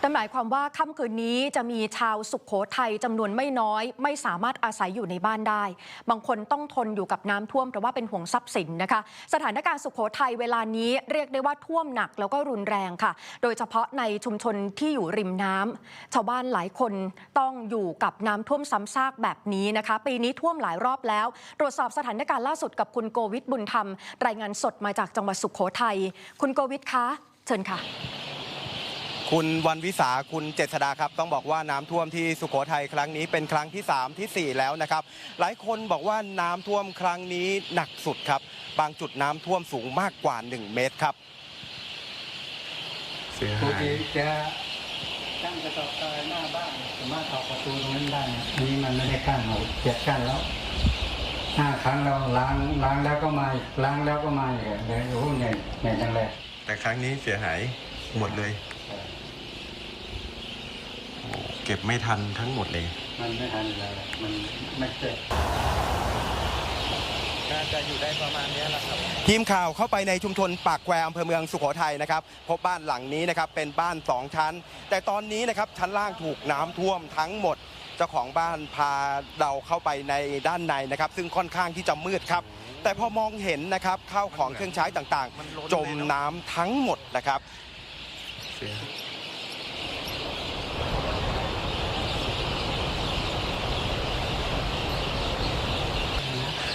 แต่หมายความว่าค่ำคืนนี้จะมีชาวสุขโขทัยจำนวนไม่น้อย ไม่สามารถอาศัยอยู่ในบ้านได้ บางคนต้องทนอยู่กับน้ำท่วมเพราะว่าเป็นห่วงทรัพย์สินนะคะ สถานการณ์สุขโขทัยเวลานี้เรียกได้ว่าท่วมหนักแล้วก็รุนแรงค่ะ โดยเฉพาะในชุมชนที่อยู่ริมน้ำชาวบ้านหลายคนต้องอยู่กับน้ำท่วมซ้ำซากแบบนี้นะคะ ปีนี้ท่วมหลายรอบแล้ว ตรวจสอบสถานการณ์ล่าสุดกับคุณโกวิทบุญธรรม รายงานสดมาจากจังหวัดสุขโขทัยคุณโกวิทคะเชิญค่ะ คุณวันวิสาคุณเจษดาครับ ต้องบอกว่าน้ำท่วมที่สุโขทัยครั้งนี้เป็นครั้งที่ 3 ทีสี่4 แล้วนะครับ หลายคนบอกว่าน้ำท่วมครั้งนี้หนักสุดครับ บางจุดน้ำท่วมสูงมากกว่า 1 เมตรครับเสียหายติจะตั้งกระสอบทรายหน้าบ้านสามารถออกประตูตรงนั้นได้อันนี้มันไม่ได้กั้นเราเจ็ดกั้นแล้วห้าครั้งเราล้างล้างแล้วก็มาล้างแล้วก็มาอีกเลยโอ้โหเหนื่อยเหนื่อยจังเลยแต่ครั้งนี้เสียหายหมดเลย เก็บไม่ทันทั้งหมดเลย มันไม่ทันเลยมันไม่เสร็จน่าจะอยู่ได้ประมาณนี้แหละครับ ทีมข่าวเข้าไปในชุมชนปากแควอำเภอเมืองสุโขทัยนะครับ พบบ้านหลังนี้นะครับเป็นบ้าน 2 ชั้น แต่ตอนนี้นะครับชั้นล่างถูกน้ำท่วมทั้งหมด เจ้าของบ้านพาเราเข้าไปในด้านในนะครับ ซึ่งค่อนข้างที่จะมืดครับ แต่พอมองเห็นนะครับข้าวของเครื่องใช้ต่างมันล้นๆจมเลยเนอะน้ำทั้งหมดนะครับ เสีย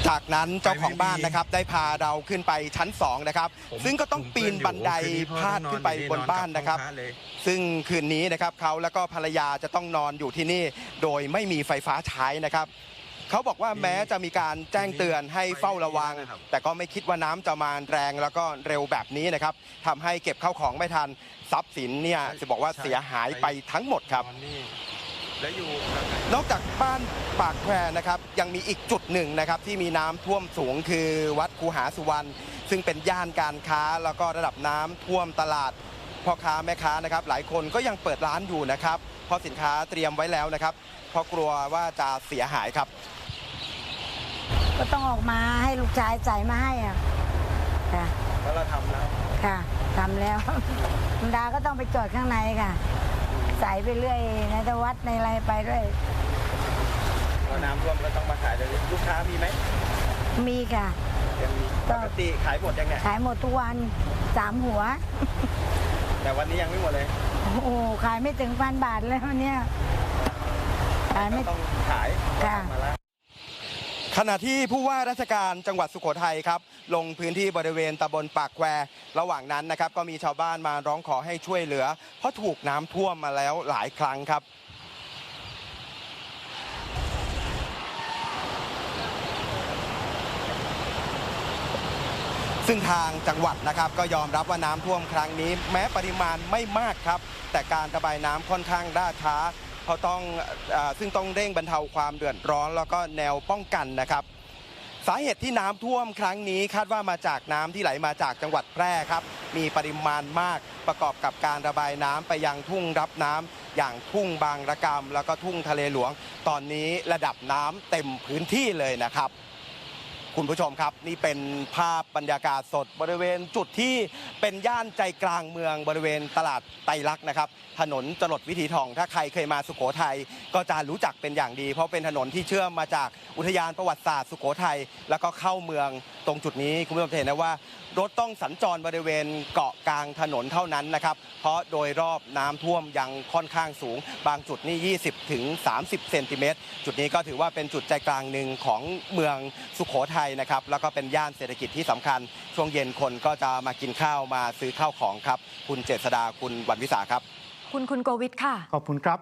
จากนั้นเจ้าของบ้านนะครับได้พาเราขึ้นไปชั้นสองนะครับซึ่งก็ต้องปีนบันไดพาดขึ้นไปบนบ้านนะครับ ซึ่งคืนนี้นะครับเขาแล้วก็ภรรยาจะต้องนอนอยู่ที่นี่ โดยไม่มีไฟฟ้าใช้นะครับเขาบอกว่าแม้จะมีการแจ้งเตือนให้เฝ้าระวัง แต่ก็ไม่คิดว่าน้ำจะมาแรงแล้วก็เร็วแบบนี้นะครับทำให้เก็บข้าวของไม่ทันทรัพย์สินเนี่ยจะบอกว่าเสียหายไปทั้งหมดครับตอ นนี้แล้วอยู่นอกจากบ้านปากแควนะครับยังมีอีกจุดหนึ่งนะครับที่มีน้ำท่วมสูงคือวัดคูหาสุวรรณซึ่งเป็นย่านการค้าแล้วก็ระดับน้ำท่วมตลาดพ่อค้าแม่ค้านะครับ หลายคนก็ยังเปิดร้านอยู่นะครับ เพราะสินค้าเตรียมไว้แล้วนะครับเพราะกลัวว่าจะเสียหายครับ ก็ต้องออกมาให้ลูกชายใส่มาให้อะค่ะแล้วเราทำแล้วค่ะทำแล้วธรรมดาก็ต้องไปจอดข้างในค่ะ ใส่ไปเรื่อยในตวัดในอะไรไปด้วยพอน้ำท่วมก็ต้องมาขายเลยลูกค้ามีไหมมีค่ะยังมีก็ปกติขายหมดยังไงขายหมดทุกวันสามหัว แต่วันนี้ยังไม่หมดเลย โอ้โหขายไม่ถึงพันบาทเลยวันเนี้ยขายก็ไม่ต้องขายค่ะมาแล้ว ขณะที่ผู้ว่าราชการจังหวัดสุโขทัยครับลงพื้นที่บริเวณตำบลปากแควระหว่างนั้นนะครับก็มีชาวบ้านมาร้องขอให้ช่วยเหลือ เพราะถูกน้ำท่วมมาแล้วหลายครั้งครับ ซึ่งทางจังหวัดนะครับก็ยอมรับว่าน้ำท่วมครั้งนี้ แม้ปริมาณไม่มากครับ แต่การระบายน้ำค่อนข้างล่าช้า เขาต้องอซึ่งต้องเร่งบรรเทาความเดือดร้อน แล้วก็แนวป้องกันนะครับสาเหตุที่น้ำท่วมครั้งนี้คาดว่ามาจากน้ำที่ไหลมาจากจังหวัดแพร่ครับ มีปริมาณมากประกอบกับการระบายน้ำไปยังทุ่งรับน้ำอย่างทุ่งบางระกำแล้วก็ทุ่งทะเลหลวง ตอนนี้ระดับน้ำเต็มพื้นที่เลยนะครับ คุณผู้ชมครับ นี่เป็นภาพบรรยากาศสดบริเวณจุดที่เป็นย่านใจกลางเมืองบริเวณตลาดไตรลักษณ์นะครับ ถนนจรดวิถีทอง ถ้าใครเคยมาสุโขทัยก็จะรู้จักเป็นอย่างดี เพราะเป็นถนนที่เชื่อมมาจากอุทยานประวัติศาสตร์สุโขทัยแล้วก็เข้าเมืองตรงจุดนี้คุณผู้ชมจะเห็นนะว่ารถต้องสัญจรบริเวณเกาะกลางถนนเท่านั้นนะครับ เพราะโดยรอบน้ำท่วมยังค่อนข้างสูง บางจุดนี่ 20 ถึง 30 เซนติเมตร จุดนี้ก็ถือว่าเป็นจุดใจกลางหนึ่งของเมืองสุโขทัยนะครับแล้วก็เป็นย่านเศรษฐกิจที่สำคัญ ช่วงเย็นคนก็จะมากินข้าวมาซื้อข้าวของครับ คุณเจษดาคุณวันวิสาครับ คุณคุณโกวิทค่ะ ขอบคุณครับ